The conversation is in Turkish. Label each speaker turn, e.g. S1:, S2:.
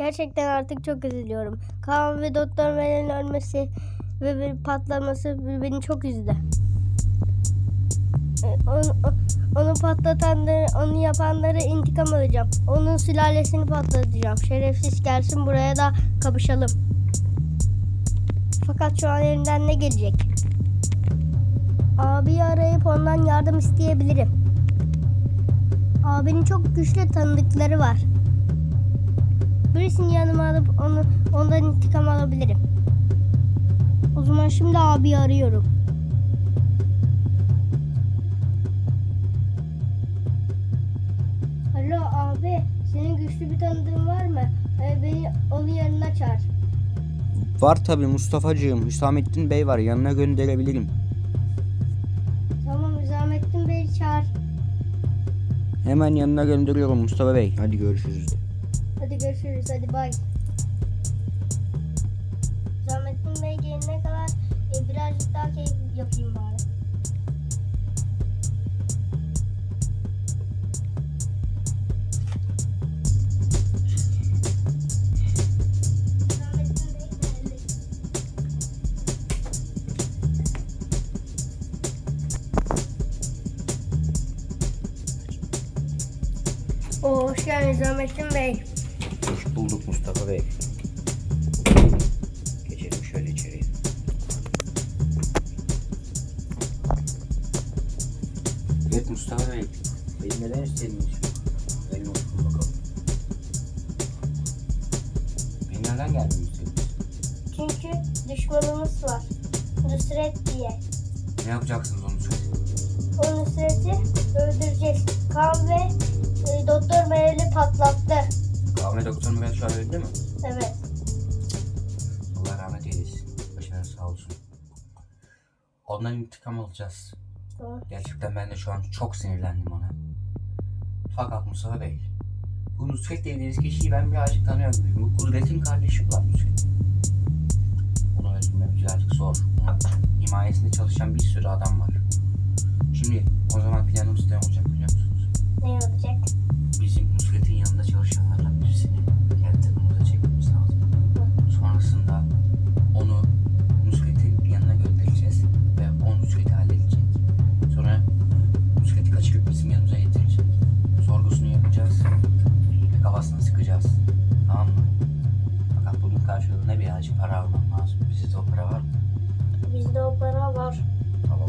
S1: Gerçekten artık çok üzülüyorum. Kaan ve Doktor Melen'in ölmesi ve bir patlaması beni çok üzdü. E, Onu, onu patlatanları, onu yapanları intikam alacağım. Onun sülalesini patlatacağım. Şerefsiz gelsin buraya da kapışalım. Fakat şu an elimden ne gelecek? Abiyi arayıp ondan yardım isteyebilirim. Abinin çok güçlü tanıdıkları var. Birisini yanıma alıp onu, ondan intikam alabilirim. O zaman şimdi abiyi arıyorum. Alo abi, senin güçlü bir tanıdığın var mı? Ee, beni onun yanına çağır.
S2: Var tabi Mustafa'cığım. Hüsamettin Bey var. Yanına gönderebilirim.
S1: Tamam Hüsamettin Bey'i çağır.
S2: Hemen yanına gönderiyorum Mustafa Bey. Hadi görüşürüz.
S1: Hadi görüşürüz. Hadi bay. Hüsamettin Bey gelene kadar e, birazcık daha keyif yapayım bari. Oo, hoş geldin Hüsamettin Bey.
S2: Bulduk Mustafa Bey. Geçelim şöyle içeriye. Evet Mustafa Bey. Beni neden istediniz? Benim olsun bakalım. Beni neden gelmemi istediniz?
S1: Çünkü düşmanımız var. Nusret diye.
S2: Ne yapacaksınız onu söyleyin.
S1: O Nusret'i öldüreceğiz. Kan ve e, Doktor Meral'i patlattı.
S2: Ahmet Doktor Murat şu an öldü mü?
S1: Evet.
S2: Allah rahmet eylesin. Başınız sağ olsun. Ondan intikam alacağız.
S1: Tamam.
S2: Gerçekten ben de şu an çok sinirlendim ona. Fakat Mustafa Bey, bu Nusret dediğiniz kişiyi ben birazcık tanıyor gibiyim. Bu Kudret'in kardeşi olan Nusret. Onu öldürmem birazcık zor. Onun himayesinde çalışan bir sürü adam var. Şimdi o zaman karşılığında bir acı para almam lazım. Bizde o para var mı?
S1: Bizde o para var. Tamam.